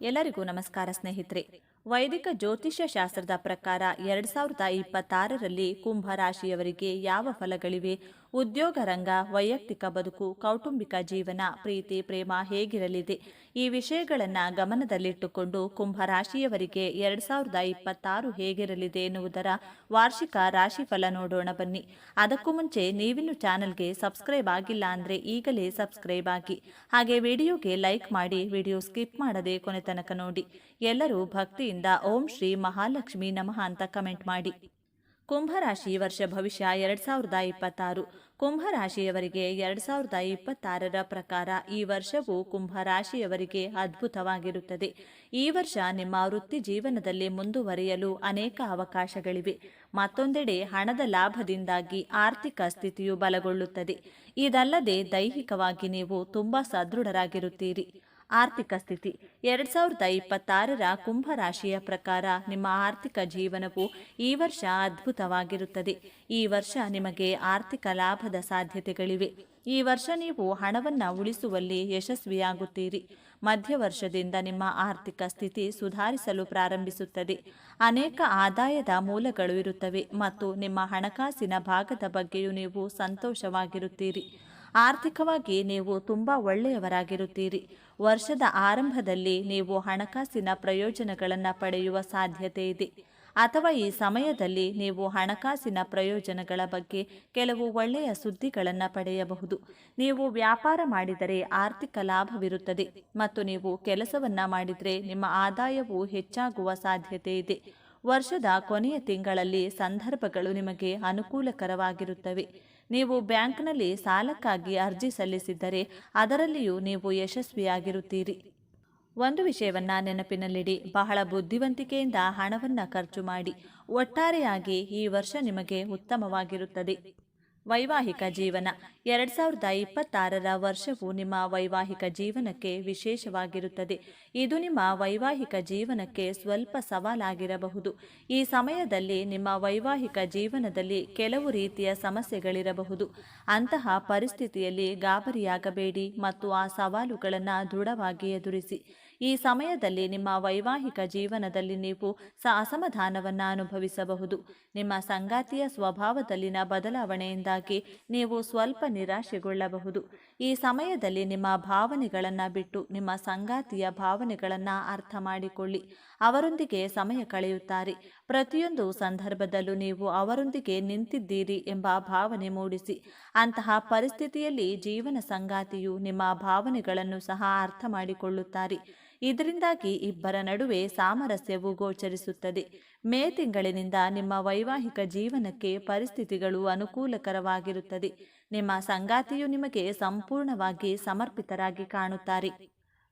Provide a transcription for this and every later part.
ಎಲ್ಲರಿಗೂ ನಮಸ್ಕಾರ ಸ್ನೇಹಿತರೆ. ವೈದಿಕ ಜ್ಯೋತಿಷ್ಯ ಶಾಸ್ತ್ರದ ಪ್ರಕಾರ ಎರಡ್ ಸಾವಿರದ ಇಪ್ಪತ್ತಾರರಲ್ಲಿ ಕುಂಭ ರಾಶಿಯವರಿಗೆ ಯಾವ ಫಲಗಳಿವೆ? ಉದ್ಯೋಗ ರಂಗ, ವೈಯಕ್ತಿಕ ಬದುಕು, ಕೌಟುಂಬಿಕ ಜೀವನ, ಪ್ರೀತಿ, ಪ್ರೇಮ ಹೇಗಿರಲಿದೆ? ಈ ವಿಷಯಗಳನ್ನು ಗಮನದಲ್ಲಿಟ್ಟುಕೊಂಡು ಕುಂಭ ರಾಶಿಯವರಿಗೆ ಎರಡ್ ಸಾವಿರದ ಇಪ್ಪತ್ತಾರು ಹೇಗಿರಲಿದೆ ಎನ್ನುವುದರ ವಾರ್ಷಿಕ ರಾಶಿಫಲ ನೋಡೋಣ ಬನ್ನಿ. ಅದಕ್ಕೂ ಮುಂಚೆ ನೀವಿನ್ನು ಚಾನಲ್ಗೆ ಸಬ್ಸ್ಕ್ರೈಬ್ ಆಗಿಲ್ಲ ಅಂದ್ರೆ ಈಗಲೇ ಸಬ್ಸ್ಕ್ರೈಬ್ ಆಗಿ. ಹಾಗೆ ವಿಡಿಯೋಗೆ ಲೈಕ್ ಮಾಡಿ, ವಿಡಿಯೋ ಸ್ಕಿಪ್ ಮಾಡದೆ ಕೊನೆ ತನಕ ನೋಡಿ. ಎಲ್ಲರೂ ಭಕ್ತಿಯಿಂದ ಓಂ ಶ್ರೀ ಮಹಾಲಕ್ಷ್ಮಿ ನಮಃ ಅಂತ ಕಮೆಂಟ್ ಮಾಡಿ. ಕುಂಭರಾಶಿ ವರ್ಷ ಭವಿಷ್ಯ ಎರಡ್ ಸಾವಿರದ ಇಪ್ಪತ್ತಾರು. ಕುಂಭರಾಶಿಯವರಿಗೆ ಎರಡ್ ಸಾವಿರದ ಇಪ್ಪತ್ತಾರರ ಪ್ರಕಾರ ಈ ವರ್ಷವು ಕುಂಭರಾಶಿಯವರಿಗೆ ಅದ್ಭುತವಾಗಿರುತ್ತದೆ. ಈ ವರ್ಷ ನಿಮ್ಮ ವೃತ್ತಿ ಜೀವನದಲ್ಲಿ ಮುಂದುವರಿಯಲು ಅನೇಕ ಅವಕಾಶಗಳಿವೆ. ಮತ್ತೊಂದೆಡೆ ಹಣದ ಲಾಭದಿಂದಾಗಿ ಆರ್ಥಿಕ ಸ್ಥಿತಿಯು ಬಲಗೊಳ್ಳುತ್ತದೆ. ಇದಲ್ಲದೆ ದೈಹಿಕವಾಗಿ ನೀವು ತುಂಬಾ ಸದೃಢರಾಗಿರುತ್ತೀರಿ. ಆರ್ಥಿಕ ಸ್ಥಿತಿ. ಎರಡ್ ಸಾವಿರದ ಇಪ್ಪತ್ತಾರರ ಕುಂಭ ರಾಶಿಯ ಪ್ರಕಾರ ನಿಮ್ಮ ಆರ್ಥಿಕ ಜೀವನವು ಈ ವರ್ಷ ಅದ್ಭುತವಾಗಿರುತ್ತದೆ. ಈ ವರ್ಷ ನಿಮಗೆ ಆರ್ಥಿಕ ಲಾಭದ ಸಾಧ್ಯತೆಗಳಿವೆ. ಈ ವರ್ಷ ನೀವು ಹಣವನ್ನು ಉಳಿಸುವಲ್ಲಿ ಯಶಸ್ವಿಯಾಗುತ್ತೀರಿ. ಮಧ್ಯ ವರ್ಷದಿಂದ ನಿಮ್ಮ ಆರ್ಥಿಕ ಸ್ಥಿತಿ ಸುಧಾರಿಸಲು ಪ್ರಾರಂಭಿಸುತ್ತದೆ. ಅನೇಕ ಆದಾಯದ ಮೂಲಗಳು ಇರುತ್ತವೆ ಮತ್ತು ನಿಮ್ಮ ಹಣಕಾಸಿನ ಭಾಗದ ಬಗ್ಗೆಯೂ ನೀವು ಸಂತೋಷವಾಗಿರುತ್ತೀರಿ. ಆರ್ಥಿಕವಾಗಿ ನೀವು ತುಂಬ ಒಳ್ಳೆಯವರಾಗಿರುತ್ತೀರಿ. ವರ್ಷದ ಆರಂಭದಲ್ಲಿ ನೀವು ಹಣಕಾಸಿನ ಪ್ರಯೋಜನಗಳನ್ನು ಪಡೆಯುವ ಸಾಧ್ಯತೆ ಇದೆ. ಅಥವಾ ಈ ಸಮಯದಲ್ಲಿ ನೀವು ಹಣಕಾಸಿನ ಪ್ರಯೋಜನಗಳ ಬಗ್ಗೆ ಕೆಲವು ಒಳ್ಳೆಯ ಸುದ್ದಿಗಳನ್ನು ಪಡೆಯಬಹುದು. ನೀವು ವ್ಯಾಪಾರ ಮಾಡಿದರೆ ಆರ್ಥಿಕ ಲಾಭವಿರುತ್ತದೆ ಮತ್ತು ನೀವು ಕೆಲಸವನ್ನ ಮಾಡಿದರೆ ನಿಮ್ಮ ಆದಾಯವು ಹೆಚ್ಚಾಗುವ ಸಾಧ್ಯತೆ ಇದೆ. ವರ್ಷದ ಕೊನೆಯ ತಿಂಗಳಲ್ಲಿ ಸಂದರ್ಭಗಳು ನಿಮಗೆ ಅನುಕೂಲಕರವಾಗಿರುತ್ತವೆ. ನೀವು ಬ್ಯಾಂಕ್ನಲ್ಲಿ ಸಾಲಕ್ಕಾಗಿ ಅರ್ಜಿ ಸಲ್ಲಿಸಿದ್ದರೆ ಅದರಲ್ಲಿಯೂ ನೀವು ಯಶಸ್ವಿಯಾಗಿರುತ್ತೀರಿ. ಒಂದು ವಿಷಯವನ್ನ ನೆನಪಿನಲ್ಲಿಡಿ. ಬಹಳ ಬುದ್ಧಿವಂತಿಕೆಯಿಂದ ಹಣವನ್ನು ಖರ್ಚು ಮಾಡಿ. ಒಟ್ಟಾರೆಯಾಗಿ ಈ ವರ್ಷ ನಿಮಗೆ ಉತ್ತಮವಾಗಿರುತ್ತದೆ. ವೈವಾಹಿಕ ಜೀವನ. ಎರಡ್ ಸಾವಿರದ ಇಪ್ಪತ್ತಾರರ ವರ್ಷವು ನಿಮ್ಮ ವೈವಾಹಿಕ ಜೀವನಕ್ಕೆ ವಿಶೇಷವಾಗಿರುತ್ತದೆ. ಇದು ನಿಮ್ಮ ವೈವಾಹಿಕ ಜೀವನಕ್ಕೆ ಸ್ವಲ್ಪ ಸವಾಲಾಗಿರಬಹುದು. ಈ ಸಮಯದಲ್ಲಿ ನಿಮ್ಮ ವೈವಾಹಿಕ ಜೀವನದಲ್ಲಿ ಕೆಲವು ರೀತಿಯ ಸಮಸ್ಯೆಗಳಿರಬಹುದು. ಅಂತಹ ಪರಿಸ್ಥಿತಿಯಲ್ಲಿ ಗಾಬರಿಯಾಗಬೇಡಿ ಮತ್ತು ಆ ಸವಾಲುಗಳನ್ನು ದೃಢವಾಗಿ ಎದುರಿಸಿ. ಈ ಸಮಯದಲ್ಲಿ ನಿಮ್ಮ ವೈವಾಹಿಕ ಜೀವನದಲ್ಲಿ ನೀವು ಸ ಅಸಮಾಧಾನವನ್ನು ಅನುಭವಿಸಬಹುದು. ನಿಮ್ಮ ಸಂಗಾತಿಯ ಸ್ವಭಾವದಲ್ಲಿನ ಬದಲಾವಣೆಯಿಂದಾಗಿ ನೀವು ಸ್ವಲ್ಪ ನಿರಾಶೆಗೊಳ್ಳಬಹುದು. ಈ ಸಮಯದಲ್ಲಿ ನಿಮ್ಮ ಭಾವನೆಗಳನ್ನು ಬಿಟ್ಟು ನಿಮ್ಮ ಸಂಗಾತಿಯ ಭಾವನೆಗಳನ್ನು ಅರ್ಥ ಮಾಡಿಕೊಳ್ಳಿ. ಅವರೊಂದಿಗೆ ಸಮಯ ಕಳೆಯುತ್ತಾರೆ. ಪ್ರತಿಯೊಂದು ಸಂದರ್ಭದಲ್ಲೂ ನೀವು ಅವರೊಂದಿಗೆ ನಿಂತಿದ್ದೀರಿ ಎಂಬ ಭಾವನೆ ಮೂಡಿಸಿ. ಅಂತಹ ಪರಿಸ್ಥಿತಿಯಲ್ಲಿ ಜೀವನ ಸಂಗಾತಿಯು ನಿಮ್ಮ ಭಾವನೆಗಳನ್ನು ಸಹ ಅರ್ಥ ಮಾಡಿಕೊಳ್ಳುತ್ತಾರೆ. ಇದರಿಂದಾಗಿ ಇಬ್ಬರ ನಡುವೆ ಸಾಮರಸ್ಯವು ಗೋಚರಿಸುತ್ತದೆ. ಮೇ ತಿಂಗಳಿನಿಂದ ನಿಮ್ಮ ವೈವಾಹಿಕ ಜೀವನಕ್ಕೆ ಪರಿಸ್ಥಿತಿಗಳು ಅನುಕೂಲಕರವಾಗಿರುತ್ತದೆ. ನಿಮ್ಮ ಸಂಗಾತಿಯು ನಿಮಗೆ ಸಂಪೂರ್ಣವಾಗಿ ಸಮರ್ಪಿತರಾಗಿ ಕಾಣುತ್ತಾರೆ.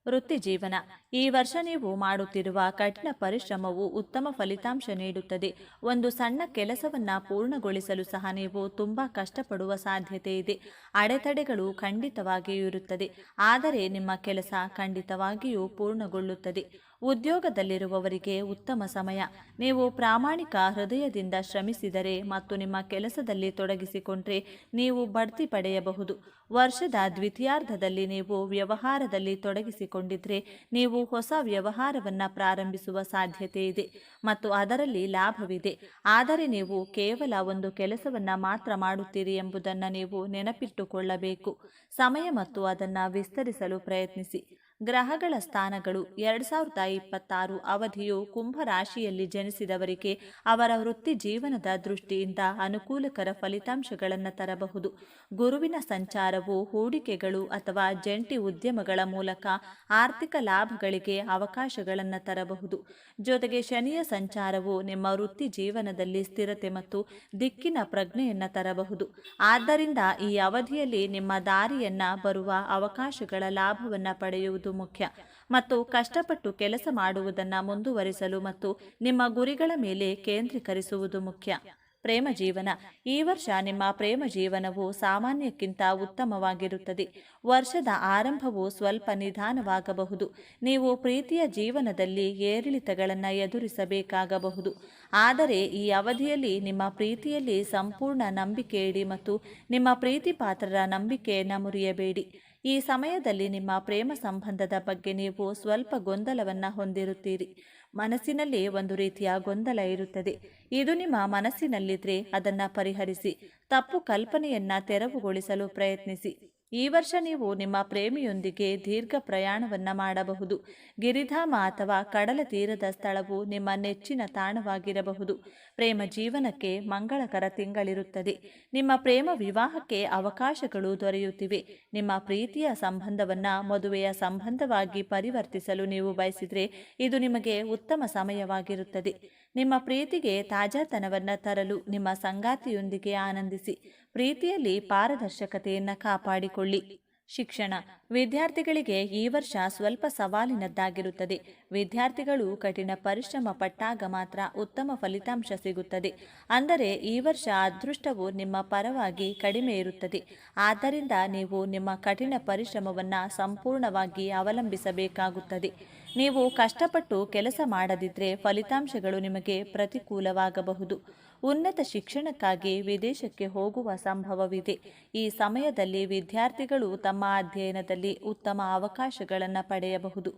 ವೃತ್ತಿ ಜೀವನ. ಈ ವರ್ಷ ನೀವು ಮಾಡುತ್ತಿರುವ ಕಠಿಣ ಪರಿಶ್ರಮವು ಉತ್ತಮ ಫಲಿತಾಂಶ ನೀಡುತ್ತದೆ. ಒಂದು ಸಣ್ಣ ಕೆಲಸವನ್ನ ಪೂರ್ಣಗೊಳಿಸಲು ಸಹ ನೀವು ತುಂಬಾ ಕಷ್ಟಪಡುವ ಸಾಧ್ಯತೆ ಇದೆ. ಅಡೆತಡೆಗಳು ಖಂಡಿತವಾಗಿಯೂ ಇರುತ್ತದೆ. ಆದರೆ ನಿಮ್ಮ ಕೆಲಸ ಖಂಡಿತವಾಗಿಯೂ ಪೂರ್ಣಗೊಳ್ಳುತ್ತದೆ. ಉದ್ಯೋಗದಲ್ಲಿರುವವರಿಗೆ ಉತ್ತಮ ಸಮಯ. ನೀವು ಪ್ರಾಮಾಣಿಕ ಹೃದಯದಿಂದ ಶ್ರಮಿಸಿದರೆ ಮತ್ತು ನಿಮ್ಮ ಕೆಲಸದಲ್ಲಿ ತೊಡಗಿಸಿಕೊಂಡ್ರೆ ನೀವು ಬಡ್ತಿ ಪಡೆಯಬಹುದು. ವರ್ಷದ ದ್ವಿತೀಯಾರ್ಧದಲ್ಲಿ ನೀವು ವ್ಯವಹಾರದಲ್ಲಿ ತೊಡಗಿಸಿಕೊಂಡಿದ್ರೆ ನೀವು ಹೊಸ ವ್ಯವಹಾರವನ್ನು ಪ್ರಾರಂಭಿಸುವ ಸಾಧ್ಯತೆ ಇದೆ ಮತ್ತು ಅದರಲ್ಲಿ ಲಾಭವಿದೆ. ಆದರೆ ನೀವು ಕೇವಲ ಒಂದು ಕೆಲಸವನ್ನು ಮಾತ್ರ ಮಾಡುತ್ತೀರಿ ಎಂಬುದನ್ನು ನೀವು ನೆನಪಿಟ್ಟುಕೊಳ್ಳಬೇಕು. ಸಮಯ ಮತ್ತು ಅದನ್ನು ವಿಸ್ತರಿಸಲು ಪ್ರಯತ್ನಿಸಿ. ಗ್ರಹಗಳ ಸ್ಥಾನಗಳು ಎರಡ್ ಸಾವಿರದ ಇಪ್ಪತ್ತಾರು ಅವಧಿಯು ಕುಂಭ ರಾಶಿಯಲ್ಲಿ ಜನಿಸಿದವರಿಗೆ ಅವರ ವೃತ್ತಿ ಜೀವನದ ದೃಷ್ಟಿಯಿಂದ ಅನುಕೂಲಕರ ಫಲಿತಾಂಶಗಳನ್ನು ತರಬಹುದು. ಗುರುವಿನ ಸಂಚಾರವು ಹೂಡಿಕೆಗಳು ಅಥವಾ ಜಂಟಿ ಉದ್ಯಮಗಳ ಮೂಲಕ ಆರ್ಥಿಕ ಲಾಭಗಳಿಗೆ ಅವಕಾಶಗಳನ್ನು ತರಬಹುದು. ಜೊತೆಗೆ ಶನಿಯ ಸಂಚಾರವು ನಿಮ್ಮ ವೃತ್ತಿ ಜೀವನದಲ್ಲಿ ಸ್ಥಿರತೆ ಮತ್ತು ದಿಕ್ಕಿನ ಪ್ರಜ್ಞೆಯನ್ನು ತರಬಹುದು. ಆದ್ದರಿಂದ ಈ ಅವಧಿಯಲ್ಲಿ ನಿಮ್ಮ ದಾರಿಯನ್ನ ಬರುವ ಅವಕಾಶಗಳ ಲಾಭವನ್ನು ಪಡೆಯುವುದು ಮುಖ್ಯ. ಮತ್ತು ಕಷ್ಟಪಟ್ಟು ಕೆಲಸ ಮಾಡುವುದನ್ನು ಮುಂದುವರಿಸಲು ಮತ್ತು ನಿಮ್ಮ ಗುರಿಗಳ ಮೇಲೆ ಕೇಂದ್ರೀಕರಿಸುವುದು ಮುಖ್ಯ. ಪ್ರೇಮ ಜೀವನ. ಈ ವರ್ಷ ನಿಮ್ಮ ಪ್ರೇಮ ಜೀವನವು ಸಾಮಾನ್ಯಕ್ಕಿಂತ ಉತ್ತಮವಾಗಿರುತ್ತದೆ. ವರ್ಷದ ಆರಂಭವು ಸ್ವಲ್ಪ ನಿಧಾನವಾಗಬಹುದು. ನೀವು ಪ್ರೀತಿಯ ಜೀವನದಲ್ಲಿ ಏರಿಳಿತಗಳನ್ನು ಎದುರಿಸಬೇಕಾಗಬಹುದು. ಆದರೆ ಈ ಅವಧಿಯಲ್ಲಿ ನಿಮ್ಮ ಪ್ರೀತಿಯಲ್ಲಿ ಸಂಪೂರ್ಣ ನಂಬಿಕೆ ಇಡಿ ಮತ್ತು ನಿಮ್ಮ ಪ್ರೀತಿ ಪಾತ್ರರ ನಂಬಿಕೆಯನ್ನು ಮುರಿಯಬೇಡಿ. ಈ ಸಮಯದಲ್ಲಿ ನಿಮ್ಮ ಪ್ರೇಮ ಸಂಬಂಧದ ಬಗ್ಗೆ ನೀವು ಸ್ವಲ್ಪ ಗೊಂದಲವನ್ನು ಹೊಂದಿರುತ್ತೀರಿ. ಮನಸ್ಸಿನಲ್ಲಿ ಒಂದು ರೀತಿಯ ಗೊಂದಲ ಇರುತ್ತದೆ. ಇದು ನಿಮ್ಮ ಮನಸ್ಸಿನಲ್ಲಿದ್ದರೆ ಅದನ್ನು ಪರಿಹರಿಸಿ, ತಪ್ಪು ಕಲ್ಪನೆಯನ್ನು ತೆರವುಗೊಳಿಸಲು ಪ್ರಯತ್ನಿಸಿ. ಈ ವರ್ಷ ನೀವು ನಿಮ್ಮ ಪ್ರೇಮಿಯೊಂದಿಗೆ ದೀರ್ಘ ಪ್ರಯಾಣವನ್ನು ಮಾಡಬಹುದು. ಗಿರಿಧಾಮ ಅಥವಾ ಕಡಲ ತೀರದ ಸ್ಥಳವು ನಿಮ್ಮ ನೆಚ್ಚಿನ ತಾಣವಾಗಿರಬಹುದು. ಪ್ರೇಮ ಜೀವನಕ್ಕೆ ಮಂಗಳಕರ ತಿಂಗಳಿರುತ್ತದೆ. ನಿಮ್ಮ ಪ್ರೇಮ ವಿವಾಹಕ್ಕೆ ಅವಕಾಶಗಳು ದೊರೆಯುತ್ತಿವೆ. ನಿಮ್ಮ ಪ್ರೀತಿಯ ಸಂಬಂಧವನ್ನು ಮದುವೆಯ ಸಂಬಂಧವಾಗಿ ಪರಿವರ್ತಿಸಲು ನೀವು ಬಯಸಿದರೆ ಇದು ನಿಮಗೆ ಉತ್ತಮ ಸಮಯವಾಗಿರುತ್ತದೆ. ನಿಮ್ಮ ಪ್ರೀತಿಗೆ ತಾಜಾತನವನ್ನು ತರಲು ನಿಮ್ಮ ಸಂಗಾತಿಯೊಂದಿಗೆ ಆನಂದಿಸಿ, ಪ್ರೀತಿಯಲ್ಲಿ ಪಾರದರ್ಶಕತೆಯನ್ನು ಕಾಪಾಡಿಕೊಳ್ಳಿ. ಶಿಕ್ಷಣ, ವಿದ್ಯಾರ್ಥಿಗಳಿಗೆ ಈ ವರ್ಷ ಸ್ವಲ್ಪ ಸವಾಲಿನದ್ದಾಗಿರುತ್ತದೆ. ವಿದ್ಯಾರ್ಥಿಗಳು ಕಠಿಣ ಪರಿಶ್ರಮ ಪಟ್ಟಾಗ ಮಾತ್ರ ಉತ್ತಮ ಫಲಿತಾಂಶ ಸಿಗುತ್ತದೆ. ಅಂದರೆ ಈ ವರ್ಷ ಅದೃಷ್ಟವು ನಿಮ್ಮ ಪರವಾಗಿ ಕಡಿಮೆ ಇರುತ್ತದೆ. ಆದ್ದರಿಂದ ನೀವು ನಿಮ್ಮ ಕಠಿಣ ಪರಿಶ್ರಮವನ್ನು ಸಂಪೂರ್ಣವಾಗಿ ಅವಲಂಬಿಸಬೇಕಾಗುತ್ತದೆ. ನೀವು ಕಷ್ಟಪಟ್ಟು ಕೆಲಸ ಮಾಡದಿದ್ದರೆ ಫಲಿತಾಂಶಗಳು ನಿಮಗೆ ಪ್ರತಿಕೂಲವಾಗಬಹುದು. ಉನ್ನತ ಶಿಕ್ಷಣಕ್ಕಾಗಿ ವಿದೇಶಕ್ಕೆ ಹೋಗುವ ಸಂಭವವಿದೆ. ಈ ಸಮಯದಲ್ಲಿ ವಿದ್ಯಾರ್ಥಿಗಳು ತಮ್ಮ ಅಧ್ಯಯನದಲ್ಲಿ ಉತ್ತಮ ಅವಕಾಶಗಳನ್ನು ಪಡೆಯಬಹುದು.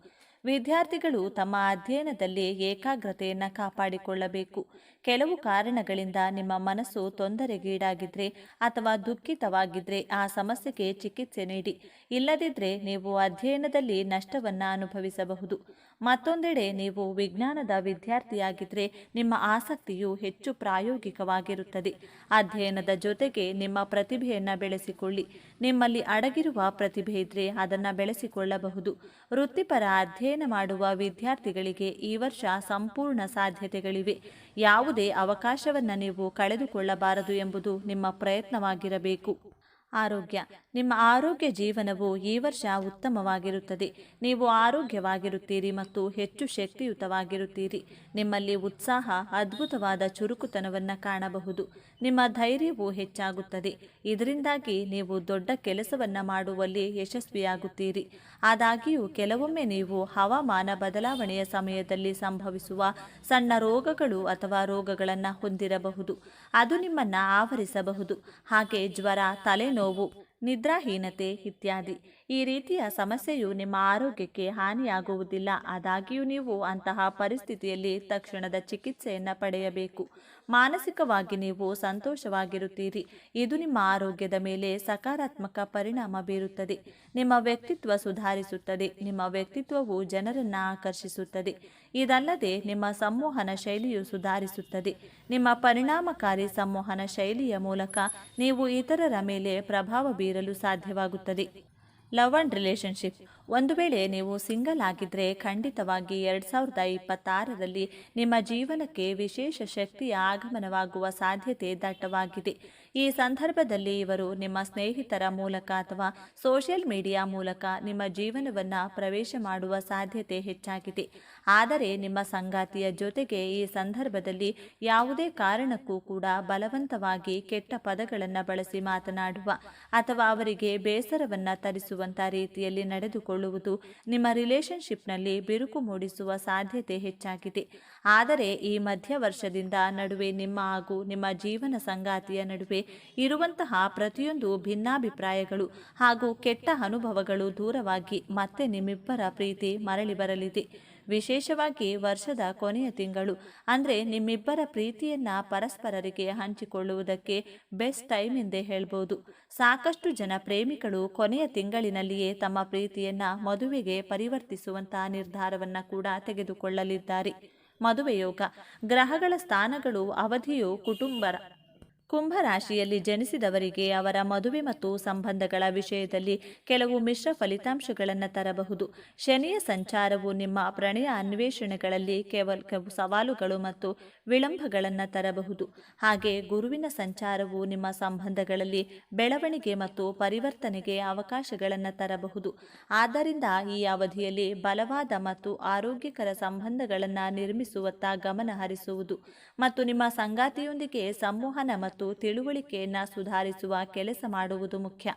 ವಿದ್ಯಾರ್ಥಿಗಳು ತಮ್ಮ ಅಧ್ಯಯನದಲ್ಲಿ ಏಕಾಗ್ರತೆಯನ್ನು ಕಾಪಾಡಿಕೊಳ್ಳಬೇಕು. ಕೆಲವು ಕಾರಣಗಳಿಂದ ನಿಮ್ಮ ಮನಸ್ಸು ತೊಂದರೆಗೀಡಾಗಿದ್ರೆ ಅಥವಾ ದುಃಖಿತವಾಗಿದ್ರೆ ಆ ಸಮಸ್ಯೆಗೆ ಚಿಕಿತ್ಸೆ ನೀಡಿ. ಇಲ್ಲದಿದ್ದರೆ ನೀವು ಅಧ್ಯಯನದಲ್ಲಿ ನಷ್ಟವನ್ನು ಅನುಭವಿಸಬಹುದು. ಮತ್ತೊಂದೆಡೆ ನೀವು ವಿಜ್ಞಾನದ ವಿದ್ಯಾರ್ಥಿಯಾಗಿದ್ರೆ ನಿಮ್ಮ ಆಸಕ್ತಿಯು ಹೆಚ್ಚು ಪ್ರಾಯೋಗಿಕವಾಗಿರುತ್ತದೆ. ಅಧ್ಯಯನದ ಜೊತೆಗೆ ನಿಮ್ಮ ಪ್ರತಿಭೆಯನ್ನು ಬೆಳೆಸಿಕೊಳ್ಳಿ. ನಿಮ್ಮಲ್ಲಿ ಅಡಗಿರುವ ಪ್ರತಿಭೆ ಇದ್ರೆ ಅದನ್ನು ಬೆಳೆಸಿಕೊಳ್ಳಬಹುದು. ವೃತ್ತಿಪರ ಅಧ್ಯಯನ ಮಾಡುವ ವಿದ್ಯಾರ್ಥಿಗಳಿಗೆ ಈ ವರ್ಷ ಸಂಪೂರ್ಣ ಸಾಧ್ಯತೆಗಳಿವೆ. ಯಾವುದೇ ಅವಕಾಶವನ್ನು ನೀವು ಕಳೆದುಕೊಳ್ಳಬಾರದು ಎಂಬುದು ನಿಮ್ಮ ಪ್ರಯತ್ನವಾಗಿರಬೇಕು. ಆರೋಗ್ಯ. ನಿಮ್ಮ ಆರೋಗ್ಯ ಜೀವನವು ಈ ವರ್ಷ ಉತ್ತಮವಾಗಿರುತ್ತದೆ. ನೀವು ಆರೋಗ್ಯವಾಗಿರುತ್ತೀರಿ ಮತ್ತು ಹೆಚ್ಚು ಶಕ್ತಿಯುತವಾಗಿರುತ್ತೀರಿ. ನಿಮ್ಮಲ್ಲಿ ಉತ್ಸಾಹ, ಅದ್ಭುತವಾದ ಚುರುಕುತನವನ್ನು ಕಾಣಬಹುದು. ನಿಮ್ಮ ಧೈರ್ಯವು ಹೆಚ್ಚಾಗುತ್ತದೆ. ಇದರಿಂದಾಗಿ ನೀವು ದೊಡ್ಡ ಕೆಲಸವನ್ನು ಮಾಡುವಲ್ಲಿ ಯಶಸ್ವಿಯಾಗುತ್ತೀರಿ. ಆದಾಗ್ಯೂ, ಕೆಲವೊಮ್ಮೆ ನೀವು ಹವಾಮಾನ ಬದಲಾವಣೆಯ ಸಮಯದಲ್ಲಿ ಸಂಭವಿಸುವ ಸಣ್ಣ ರೋಗಗಳು ಅಥವಾ ರೋಗಗಳನ್ನು ಹೊಂದಿರಬಹುದು. ಅದು ನಿಮ್ಮನ್ನು ಆವರಿಸಬಹುದು. ಹಾಗೆ ಜ್ವರ, ತಲೆನೋವು ನಿದ್ರಾಹೀನತೆ ಇತ್ಯಾದಿ. ಈ ರೀತಿಯ ಸಮಸ್ಯೆಯು ನಿಮ್ಮ ಆರೋಗ್ಯಕ್ಕೆ ಹಾನಿಯಾಗುವುದಿಲ್ಲ. ಆದಾಗ್ಯೂ ನೀವು ಅಂತಹ ಪರಿಸ್ಥಿತಿಯಲ್ಲಿ ತಕ್ಷಣದ ಚಿಕಿತ್ಸೆಯನ್ನು ಪಡೆಯಬೇಕು. ಮಾನಸಿಕವಾಗಿ ನೀವು ಸಂತೋಷವಾಗಿರುತ್ತೀರಿ. ಇದು ನಿಮ್ಮ ಆರೋಗ್ಯದ ಮೇಲೆ ಸಕಾರಾತ್ಮಕ ಪರಿಣಾಮ ಬೀರುತ್ತದೆ. ನಿಮ್ಮ ವ್ಯಕ್ತಿತ್ವ ಸುಧಾರಿಸುತ್ತದೆ. ನಿಮ್ಮ ವ್ಯಕ್ತಿತ್ವವು ಜನರನ್ನು ಆಕರ್ಷಿಸುತ್ತದೆ. ಇದಲ್ಲದೆ ನಿಮ್ಮ ಸಂವಹನ ಶೈಲಿಯು ಸುಧಾರಿಸುತ್ತದೆ. ನಿಮ್ಮ ಪರಿಣಾಮಕಾರಿ ಸಂವಹನ ಶೈಲಿಯ ಮೂಲಕ ನೀವು ಇತರರ ಮೇಲೆ ಪ್ರಭಾವ ಬೀರಲು ಸಾಧ್ಯವಾಗುತ್ತದೆ. ಲವ್ ಅಂಡ್ ರಿಲೇಶನ್ಶಿಪ್ ಒಂದು ವೇಳೆ ನೀವು ಸಿಂಗಲ್ ಆಗಿದ್ದರೆ ಖಂಡಿತವಾಗಿ ಎರಡು ಸಾವಿರದ ಇಪ್ಪತ್ತಾರರಲ್ಲಿ ನಿಮ್ಮ ಜೀವನಕ್ಕೆ ವಿಶೇಷ ಶಕ್ತಿಯ ಆಗಮನವಾಗುವ ಸಾಧ್ಯತೆ ದಟ್ಟವಾಗಿದೆ. ಈ ಸಂದರ್ಭದಲ್ಲಿ ಇವರು ನಿಮ್ಮ ಸ್ನೇಹಿತರ ಮೂಲಕ ಅಥವಾ ಸೋಷಿಯಲ್ ಮೀಡಿಯಾ ಮೂಲಕ ನಿಮ್ಮ ಜೀವನವನ್ನು ಪ್ರವೇಶ ಮಾಡುವ ಸಾಧ್ಯತೆ ಹೆಚ್ಚಾಗಿದೆ. ಆದರೆ ನಿಮ್ಮ ಸಂಗಾತಿಯ ಜೊತೆಗೆ ಈ ಸಂದರ್ಭದಲ್ಲಿ ಯಾವುದೇ ಕಾರಣಕ್ಕೂ ಕೂಡ ಬಲವಂತವಾಗಿ ಕೆಟ್ಟ ಪದಗಳನ್ನು ಬಳಸಿ ಮಾತನಾಡುವ ಅಥವಾ ಅವರಿಗೆ ಬೇಸರವನ್ನು ತರಿಸುವಂಥ ರೀತಿಯಲ್ಲಿ ನಡೆದುಕೊಳ್ಳುವುದು ನಿಮ್ಮ ರಿಲೇಶನ್ಶಿಪ್ನಲ್ಲಿ ಬಿರುಕು ಮೂಡಿಸುವ ಸಾಧ್ಯತೆ ಹೆಚ್ಚಾಗಿದೆ. ಆದರೆ ಈ ಮಧ್ಯ ವರ್ಷದಿಂದ ನಡುವೆ ನಿಮ್ಮ ಹಾಗೂ ನಿಮ್ಮ ಜೀವನ ಸಂಗಾತಿಯ ನಡುವೆ ಇರುವಂತಹ ಪ್ರತಿಯೊಂದು ಭಿನ್ನಾಭಿಪ್ರಾಯಗಳು ಹಾಗೂ ಕೆಟ್ಟ ಅನುಭವಗಳು ದೂರವಾಗಿ ಮತ್ತೆ ನಿಮ್ಮಿಬ್ಬರ ಪ್ರೀತಿ ಮರಳಿ ಬರಲಿದೆ. ವಿಶೇಷವಾಗಿ ವರ್ಷದ ಕೊನೆಯ ತಿಂಗಳು, ಅಂದರೆ ನಿಮ್ಮಿಬ್ಬರ ಪ್ರೀತಿಯನ್ನ ಪರಸ್ಪರರಿಗೆ ಹಂಚಿಕೊಳ್ಳುವುದಕ್ಕೆ ಬೆಸ್ಟ್ ಟೈಮ್ ಎಂದೇ ಹೇಳ್ಬೋದು. ಸಾಕಷ್ಟು ಜನ ಪ್ರೇಮಿಗಳು ಕೊನೆಯ ತಿಂಗಳಿನಲ್ಲಿಯೇ ತಮ್ಮ ಪ್ರೀತಿಯನ್ನ ಮದುವೆಗೆ ಪರಿವರ್ತಿಸುವಂತಹ ನಿರ್ಧಾರವನ್ನ ಕೂಡ ತೆಗೆದುಕೊಳ್ಳಲಿದ್ದಾರೆ. ಮದುವೆ ಯೋಗ ಗ್ರಹಗಳ ಸ್ಥಾನಗಳು, ಅವಧಿಯು ಕುಟುಂಬ ಕುಂಭರಾಶಿಯಲ್ಲಿ ಜನಿಸಿದವರಿಗೆ ಅವರ ಮದುವೆ ಮತ್ತು ಸಂಬಂಧಗಳ ವಿಷಯದಲ್ಲಿ ಕೆಲವು ಮಿಶ್ರ ಫಲಿತಾಂಶಗಳನ್ನು ತರಬಹುದು. ಶನಿಯ ಸಂಚಾರವು ನಿಮ್ಮ ಪ್ರಣಯ ಅನ್ವೇಷಣೆಗಳಲ್ಲಿ ಕೇವಲ ಸವಾಲುಗಳು ಮತ್ತು ವಿಳಂಬಗಳನ್ನು ತರಬಹುದು. ಹಾಗೆ ಗುರುವಿನ ಸಂಚಾರವು ನಿಮ್ಮ ಸಂಬಂಧಗಳಲ್ಲಿ ಬೆಳವಣಿಗೆ ಮತ್ತು ಪರಿವರ್ತನೆಗೆ ಅವಕಾಶಗಳನ್ನು ತರಬಹುದು. ಆದ್ದರಿಂದ ಈ ಅವಧಿಯಲ್ಲಿ ಬಲವಾದ ಮತ್ತು ಆರೋಗ್ಯಕರ ಸಂಬಂಧಗಳನ್ನು ನಿರ್ಮಿಸುವತ್ತ ಗಮನ ಹರಿಸುವುದು. ಮತ್ತು ನಿಮ್ಮ ಸಂಗಾತಿಯೊಂದಿಗೆ ಸಂವಹನ ಮತ್ತು ತಿಳುವಳಿಕೆಯನ್ನು ಸುಧಾರಿಸುವ ಕೆಲಸ ಮಾಡುವುದು ಮುಖ್ಯ.